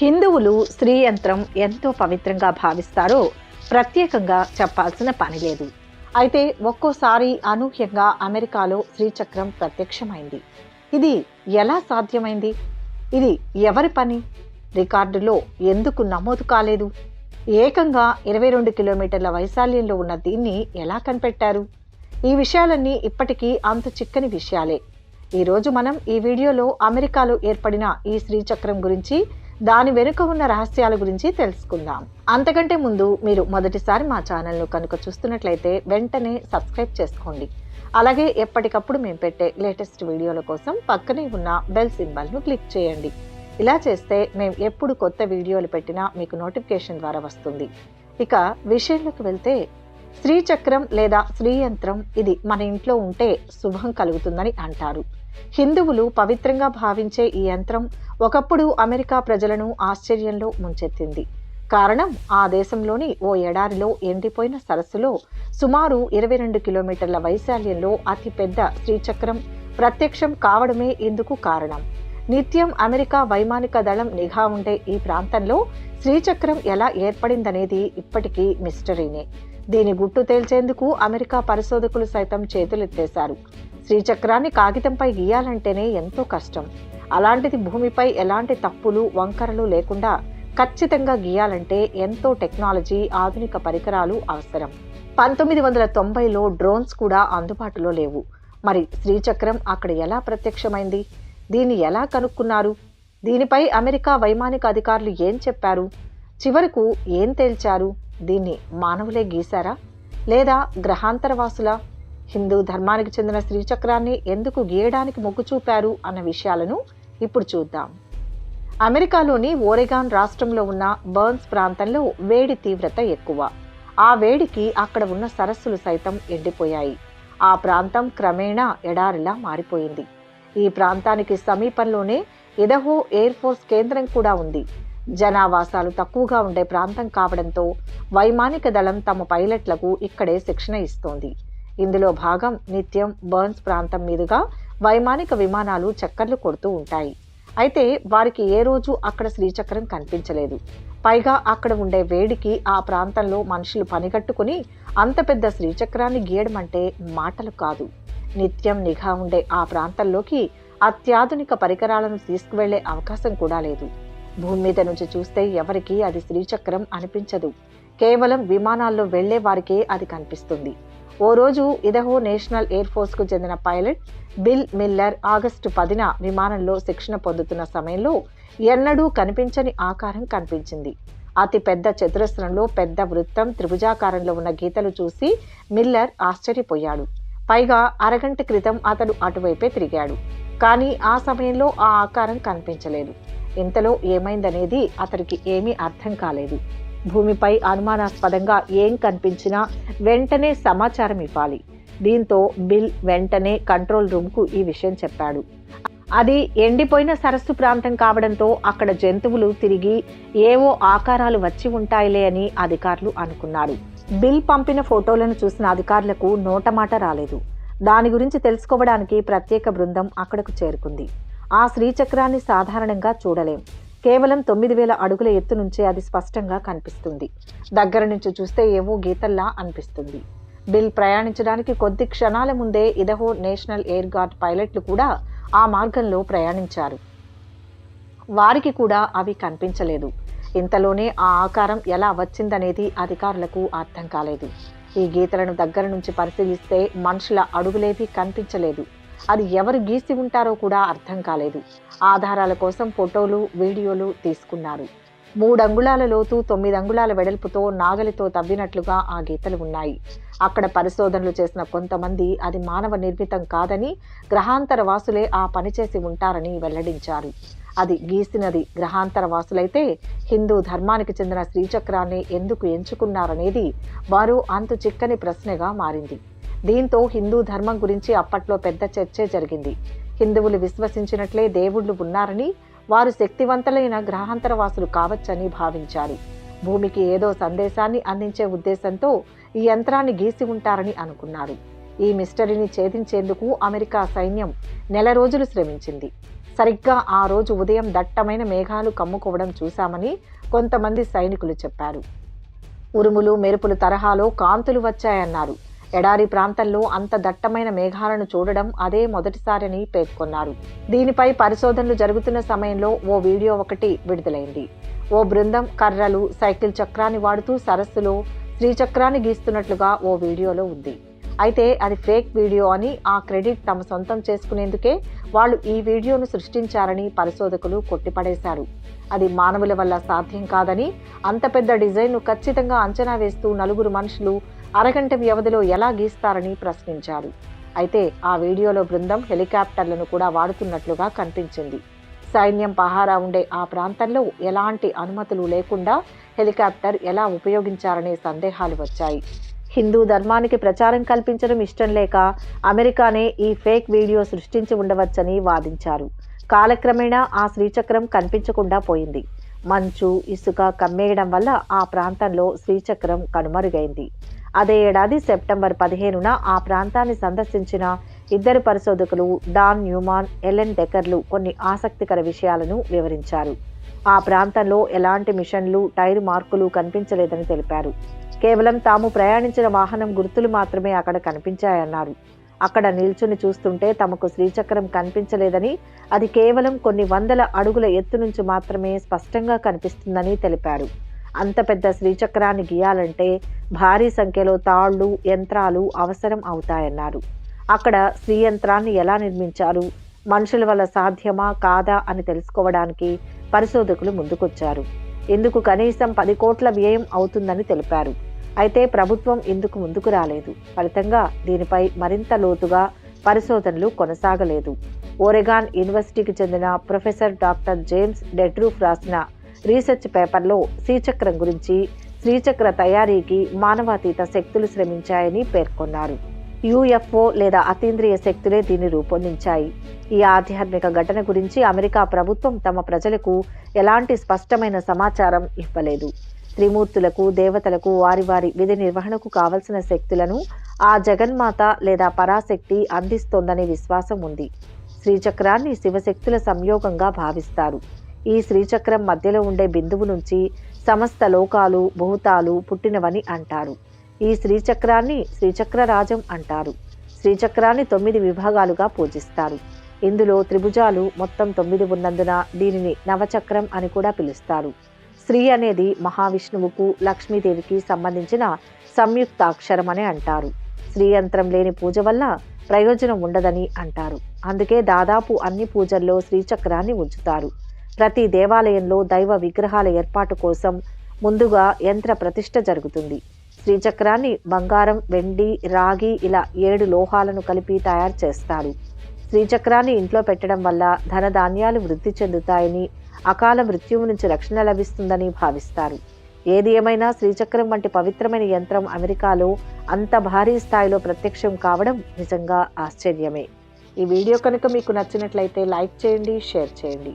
హిందువులు స్త్రీ యంత్రం ఎంతో పవిత్రంగా భావిస్తారో ప్రత్యేకంగా చెప్పాల్సిన పని లేదు. అయితే ఒక్కోసారి అనూహ్యంగా అమెరికాలో శ్రీచక్రం ప్రత్యక్షమైంది. ఇది ఎలా సాధ్యమైంది? ఇది ఎవరి పని? రికార్డులో ఎందుకు నమోదు కాలేదు? ఏకంగా ఇరవై రెండు కిలోమీటర్ల వైశాల్యంలో ఉన్న దీన్ని ఎలా కనిపెట్టారు? ఈ విషయాలన్నీ ఇప్పటికీ అంత చిక్కని విషయాలే. ఈరోజు మనం ఈ వీడియోలో అమెరికాలో ఏర్పడిన ఈ శ్రీచక్రం గురించి దాని వెనుక ఉన్న రహస్యాల గురించి తెలుసుకుందాం. అంతకంటే ముందు మీరు మొదటిసారి మా ఛానల్ను కనుక చూస్తున్నట్లయితే వెంటనే సబ్స్క్రైబ్ చేసుకోండి. అలాగే ఎప్పటికప్పుడు మేము పెట్టే లేటెస్ట్ వీడియోల కోసం పక్కనే ఉన్న బెల్ సింబల్ను క్లిక్ చేయండి. ఇలా చేస్తే మేము ఎప్పుడు కొత్త వీడియోలు పెట్టినా మీకు నోటిఫికేషన్ ద్వారా వస్తుంది. ఇక విషయంలోకి వెళ్తే శ్రీచక్రం లేదా శ్రీయంత్రం ఇది మన ఇంట్లో ఉంటే శుభం కలుగుతుందని అంటారు. హిందువులు పవిత్రంగా భావించే ఈ యంత్రం ఒకప్పుడు అమెరికా ప్రజలను ఆశ్చర్యంలో ముంచెత్తింది. కారణం ఆ దేశంలోని ఓ ఎడారిలో ఎండిపోయిన సరస్సులో సుమారు ఇరవై రెండు కిలోమీటర్ల వైశాల్యంలో అతిపెద్ద శ్రీచక్రం ప్రత్యక్షం కావడమే ఇందుకు కారణం. నిత్యం అమెరికా వైమానిక దళం నిఘా ఉండే ఈ ప్రాంతంలో శ్రీచక్రం ఎలా ఏర్పడిందనేది ఇప్పటికీ మిస్టరీనే. దీని గుట్టు తేల్చేందుకు అమెరికా పరిశోధకులు సైతం చేతులెత్తేశారు. శ్రీచక్రాన్ని కాగితంపై గీయాలంటేనే ఎంతో కష్టం. అలాంటిది భూమిపై ఎలాంటి తప్పులు వంకరలు లేకుండా ఖచ్చితంగా గీయాలంటే ఎంతో టెక్నాలజీ ఆధునిక పరికరాలు అవసరం. పంతొమ్మిది వందల తొంభైలో డ్రోన్స్ కూడా అందుబాటులో లేవు. మరి శ్రీచక్రం అక్కడ ఎలా ప్రత్యక్షమైంది? దీన్ని ఎలా కనుక్కున్నారు? దీనిపై అమెరికా వైమానిక అధికారులు ఏం చెప్పారు? చివరకు ఏం తేల్చారు? దీన్ని మానవులే గీశారా? లేదా గ్రహాంతరవాసులా? హిందూ ధర్మానికి చెందిన శ్రీచక్రాన్ని ఎందుకు గీయడానికి మొగ్గు చూపారు అన్న విషయాలను ఇప్పుడు చూద్దాం. అమెరికాలోని ఓరెగాన్ రాష్ట్రంలో ఉన్న బర్న్స్ ప్రాంతంలో వేడి తీవ్రత ఎక్కువ. ఆ వేడికి అక్కడ ఉన్న సరస్సులు సైతం ఎండిపోయాయి. ఆ ప్రాంతం క్రమేణా ఎడారిలా మారిపోయింది. ఈ ప్రాంతానికి సమీపంలోనే ఇదహో ఎయిర్ ఫోర్స్ కేంద్రం కూడా ఉంది. జనావాసాలు తక్కువగా ఉండే ప్రాంతం కావడంతో వైమానిక దళం తమ పైలట్లకు ఇక్కడే శిక్షణ ఇస్తోంది. ఇందులో భాగం నిత్యం బర్న్స్ ప్రాంతం మీదుగా వైమానిక విమానాలు చక్కర్లు కొడుతూ ఉంటాయి. అయితే వారికి ఏ రోజు అక్కడ శ్రీచక్రం కనిపించలేదు. పైగా అక్కడ ఉండే వేడికి ఆ ప్రాంతంలో మనుషులు పనిగట్టుకుని అంత పెద్ద శ్రీచక్రాన్ని గీయడం అంటే మాటలు కాదు. నిత్యం నిఘా ఉండే ఆ ప్రాంతంలోకి అత్యాధునిక పరికరాలను తీసుకువెళ్ళే అవకాశం కూడా లేదు. భూమి మీద నుంచి చూస్తే ఎవరికీ అది శ్రీచక్రం అనిపించదు. కేవలం విమానాల్లో వెళ్ళే వారికే అది కనిపిస్తుంది. ఓ రోజు ఇదహో నేషనల్ ఎయిర్ ఫోర్స్కు చెందిన పైలట్ బిల్ మిల్లర్ ఆగస్టు పదిన విమానంలో శిక్షణ పొందుతున్న సమయంలో ఎన్నడూ కనిపించని ఆకారం కనిపించింది. అతి పెద్ద చతురస్రంలో పెద్ద వృత్తం త్రిభుజాకారంలో ఉన్న గీతలు చూసి మిల్లర్ ఆశ్చర్యపోయాడు. పైగా అరగంట క్రితం అతడు అటువైపే తిరిగాడు. కానీ ఆ సమయంలో ఆ ఆకారం కనిపించలేదు. ఇంతలో ఏమైందనేది అతడికి ఏమీ అర్థం కాలేదు. భూమిపై అనుమానాస్పదంగా ఏం కనిపించినా వెంటనే సమాచారం ఇవ్వాలి. దీంతో బిల్ వెంటనే కంట్రోల్ రూమ్కు ఈ విషయం చెప్పాడు. అది ఎండిపోయిన సరస్సు ప్రాంతం కావడంతో అక్కడ జంతువులు తిరిగి ఏవో ఆకారాలు వచ్చి ఉంటాయిలే అని అధికారులు అనుకున్నారు. బిల్ పంపిన ఫోటోలను చూసిన అధికారులకు నోటమాట రాలేదు. దాని గురించి తెలుసుకోవడానికి ప్రత్యేక బృందం అక్కడకు చేరుకుంది. ఆ శ్రీచక్రాన్ని సాధారణంగా చూడలేం. కేవలం తొమ్మిది వేల అడుగుల ఎత్తు నుంచే అది స్పష్టంగా కనిపిస్తుంది. దగ్గర నుంచి చూస్తే ఏవో గీతల్లా అనిపిస్తుంది. బిల్ ప్రయాణించడానికి కొద్ది క్షణాల ముందే ఇదహో నేషనల్ ఎయిర్ గార్డ్ పైలట్లు కూడా ఆ మార్గంలో ప్రయాణించారు. వారికి కూడా అవి కనిపించలేదు. ఇంతలోనే ఆ ఆకారం ఎలా వచ్చిందనేది అధికారులకు అర్థం కాలేదు. ఈ గీతలను దగ్గర నుంచి పరిశీలిస్తే మనుషుల అడుగులేవి కనిపించలేదు. అది ఎవరు గీసి ఉంటారో కూడా అర్థం కాలేదు. ఆధారాల కోసం ఫోటోలు వీడియోలు తీసుకున్నారు. మూడు అంగుళాల లోతు తొమ్మిది అంగుళాల వెడల్పుతో నాగలితో తవ్వినట్లుగా ఆ గీతలు ఉన్నాయి. అక్కడ పరిశోధనలు చేసిన కొంతమంది అది మానవ నిర్మితం కాదని గ్రహాంతర వాసులే ఆ పని చేసి ఉంటారని వెల్లడించారు. అది గీసినది గ్రహాంతర వాసులైతే హిందూ ధర్మానికి చెందిన శ్రీచక్రాన్ని ఎందుకు ఎంచుకున్నారనేది వారు అంతు చిక్కని ప్రశ్నగా మారింది. దీంతో హిందూ ధర్మం గురించి అప్పట్లో పెద్ద చర్చే జరిగింది. హిందువులు విశ్వసించినట్లే దేవుళ్ళు ఉన్నారని వారు శక్తివంతులైన గ్రహాంతరవాసులు కావచ్చని భావించారు. భూమికి ఏదో సందేశాన్ని అందించే ఉద్దేశంతో ఈ యంత్రాన్ని గీసి ఉంటారని అనుకున్నారు. ఈ మిస్టరీని ఛేదించేందుకు అమెరికా సైన్యం నెల రోజులు శ్రమించింది. సరిగ్గా ఆ రోజు ఉదయం దట్టమైన మేఘాలు కమ్ముకోవడం చూశామని కొంతమంది సైనికులు చెప్పారు. ఉరుములు మెరుపులు తరహాలో కాంతులు వచ్చాయన్నారు. ఎడారి ప్రాంతంలో అంత దట్టమైన మేఘాలను చూడడం అదే మొదటిసారని పేర్కొన్నారు. దీనిపై పరిశోధనలు జరుగుతున్న సమయంలో ఓ వీడియో ఒకటి విడుదలైంది. ఓ బృందం కర్రలు సైకిల్ చక్రాన్ని వాడుతూ సరస్సులో శ్రీచక్రాన్ని గీస్తున్నట్లుగా ఓ వీడియోలో ఉంది. అయితే అది ఫేక్ వీడియో అని ఆ క్రెడిట్ తమ సొంతం చేసుకునేందుకే వాళ్ళు ఈ వీడియోను సృష్టించారని పరిశోధకులు కొట్టిపడేశారు. అది మానవుల వల్ల సాధ్యం కాదని అంత పెద్ద డిజైన్ను ఖచ్చితంగా అంచనా వేస్తూ నలుగురు మనుషులు అరగంట వ్యవధిలో ఎలా గీస్తారని ప్రశ్నించారు. అయితే ఆ వీడియోలో బృందం హెలికాప్టర్లను కూడా వాడుతున్నట్లుగా కనిపించింది. సైన్యం పహారా ఉండే ఆ ప్రాంతంలో ఎలాంటి అనుమతులు లేకుండా హెలికాప్టర్ ఎలా ఉపయోగించారనే సందేహాలు వచ్చాయి. హిందూ ధర్మానికి ప్రచారం కల్పించడం ఇష్టం లేక అమెరికానే ఈ ఫేక్ వీడియో సృష్టించి ఉండవచ్చని వాదించారు. కాలక్రమేణా ఆ శ్రీచక్రం కనిపించకుండా పోయింది. మంచు ఇసుక కమ్మేయడం వల్ల ఆ ప్రాంతంలో శ్రీచక్రం కనుమరుగైంది. అదే ఏడాది సెప్టెంబర్ పదిహేనున ఆ ప్రాంతాన్ని సందర్శించిన ఇద్దరు పరిశోధకులు డాన్ న్యూమాన్ ఎలెన్ డెకర్లు కొన్ని ఆసక్తికర విషయాలను వివరించారు. ఆ ప్రాంతంలో ఎలాంటి మిషన్లు టైర్ మార్కులు కనిపించలేదని తెలిపారు. కేవలం తాము ప్రయాణించిన వాహనం గుర్తులు మాత్రమే అక్కడ కనిపించాయన్నారు. అక్కడ నిల్చుని చూస్తుంటే తమకు శ్రీచక్రం కనిపించలేదని అది కేవలం కొన్ని వందల అడుగుల ఎత్తు నుంచి మాత్రమే స్పష్టంగా కనిపిస్తుందని తెలిపారు. అంత పెద్ద శ్రీచక్రాన్ని గీయాలంటే భారీ సంఖ్యలో తాళ్ళు యంత్రాలు అవసరం అవుతాయన్నారు. అక్కడ శ్రీ యంత్రాన్ని ఎలా నిర్మించారు? మనుషుల వల్ల సాధ్యమా కాదా అని తెలుసుకోవడానికి పరిశోధకులు ముందుకొచ్చారు. ఇందుకు కనీసం పది కోట్ల వ్యయం అవుతుందని తెలిపారు. అయితే ప్రభుత్వం ఇందుకు ముందుకు రాలేదు. ఫలితంగా దీనిపై మరింత లోతుగా పరిశోధనలు కొనసాగలేదు. ఓరెగాన్ యూనివర్సిటీకి చెందిన ప్రొఫెసర్ డాక్టర్ జేమ్స్ డెడ్రూఫ్ రాసిన రీసెర్చ్ పేపర్లో శ్రీచక్రం గురించి శ్రీచక్ర తయారీకి మానవాతీత శక్తులు శ్రమించాయని పేర్కొన్నారు. యుఎఫ్ఓ లేదా అతీంద్రియ శక్తులే దీన్ని రూపొందించాయి. ఈ ఆధ్యాత్మిక ఘటన గురించి అమెరికా ప్రభుత్వం తమ ప్రజలకు ఎలాంటి స్పష్టమైన సమాచారం ఇవ్వలేదు. త్రిమూర్తులకు దేవతలకు వారి వారి విధి నిర్వహణకు కావలసిన శక్తులను ఆ జగన్మాత లేదా పరాశక్తి అందిస్తోందనే విశ్వాసం ఉంది. శ్రీచక్రాన్ని శివశక్తుల సంయోగంగా భావిస్తారు. ఈ శ్రీచక్రం మధ్యలో ఉండే బిందువు నుంచి సమస్త లోకాలు భూతాలు పుట్టినవని అంటారు. ఈ శ్రీచక్రాన్ని శ్రీచక్రరాజం అంటారు. శ్రీచక్రాన్ని తొమ్మిది విభాగాలుగా పూజిస్తారు. ఇందులో త్రిభుజాలు మొత్తం తొమ్మిది ఉన్నందున దీనిని నవచక్రం అని కూడా పిలుస్తారు. స్త్రీ అనేది మహావిష్ణువుకు లక్ష్మీదేవికి సంబంధించిన సంయుక్తాక్షరం అని అంటారు. శ్రీయంత్రం లేని పూజ వల్ల ప్రయోజనం ఉండదని అంటారు. అందుకే దాదాపు అన్ని పూజల్లో శ్రీచక్రాన్ని ఉంచుతారు. ప్రతి దేవాలయంలో దైవ విగ్రహాల ఏర్పాటు కోసం ముందుగా యంత్ర ప్రతిష్ట జరుగుతుంది. శ్రీచక్రాన్ని బంగారం వెండి రాగి ఇలా ఏడు లోహాలను కలిపి తయారు చేస్తారు. శ్రీచక్రాన్ని ఇంట్లో పెట్టడం వల్ల ధనధాన్యాలు వృద్ధి చెందుతాయని అకాల మృత్యువు నుంచి రక్షణ లభిస్తుందని భావిస్తారు. ఏది ఏమైనా శ్రీచక్రం వంటి పవిత్రమైన యంత్రం అమెరికాలో అంత భారీ స్థాయిలో ప్రత్యక్షం కావడం నిజంగా ఆశ్చర్యమే. ఈ వీడియో కనుక మీకు నచ్చినట్లయితే లైక్ చేయండి షేర్ చేయండి.